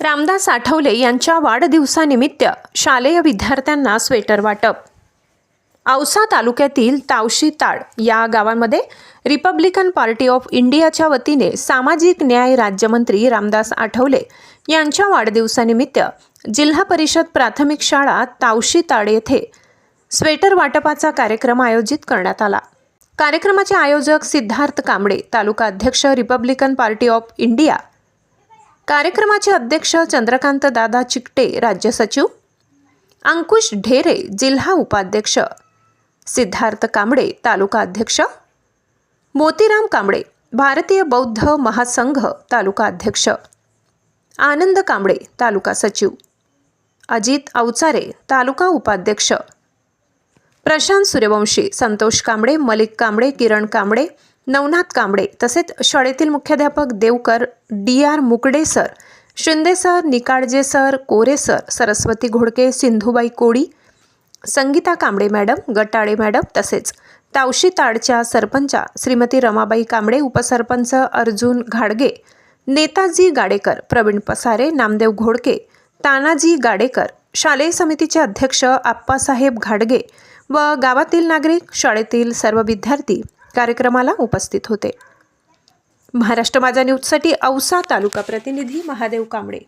रामदास आठवले यांच्या वाढदिवसानिमित्त शालेय विद्यार्थ्यांना स्वेटर वाटप. औसा तालुक्यातील तावशी ताड या गावांमध्ये रिपब्लिकन पार्टी ऑफ इंडियाच्या वतीने सामाजिक न्याय राज्यमंत्री रामदास आठवले यांच्या वाढदिवसानिमित्त जिल्हा परिषद प्राथमिक शाळा तावशी ताड येथे स्वेटर वाटपाचा कार्यक्रम आयोजित करण्यात आला. कार्यक्रमाचे आयोजक सिद्धार्थ कांबळे तालुका अध्यक्ष रिपब्लिकन पार्टी ऑफ इंडिया. कार्यक्रमाचे अध्यक्ष चंद्रकांत दादा चिकटे राज्य सचिव. अंकुश ढेरे जिल्हा उपाध्यक्ष. सिद्धार्थ कांबळे तालुका अध्यक्ष. मोतीराम कांबळे भारतीय बौद्ध महासंघ तालुका अध्यक्ष. आनंद कांबळे तालुका सचिव. अजित अवचारे तालुका उपाध्यक्ष. प्रशांत सूर्यवंशी संतोष कांबळे मलिक कांबळे किरण कांबळे नवनाथ कांबळे तसेच शाळेतील मुख्याध्यापक Deokar D R Mukade sir Shinde sir Nikalje sir Kore sir Saraswati Ghodke Sindhubai Koli Sangita Kamble madam Gatale madam तसेच तावशी ताडच्या सरपंचा श्रीमती रमाबाई कांबळे उपसरपंच अर्जुन घाडगे नेताजी गाडेकर प्रवीण पसारे नामदेव घोडके तानाजी गाडेकर शालेय समितीचे अध्यक्ष आप्पासाहेब घाडगे व गावातील नागरिक शाळेतील सर्व विद्यार्थी कार्यक्रमाला उपस्थित होते. महाराष्ट्र माझा न्यूजसाठी औसा तालुका प्रतिनिधी महादेव कांबळे.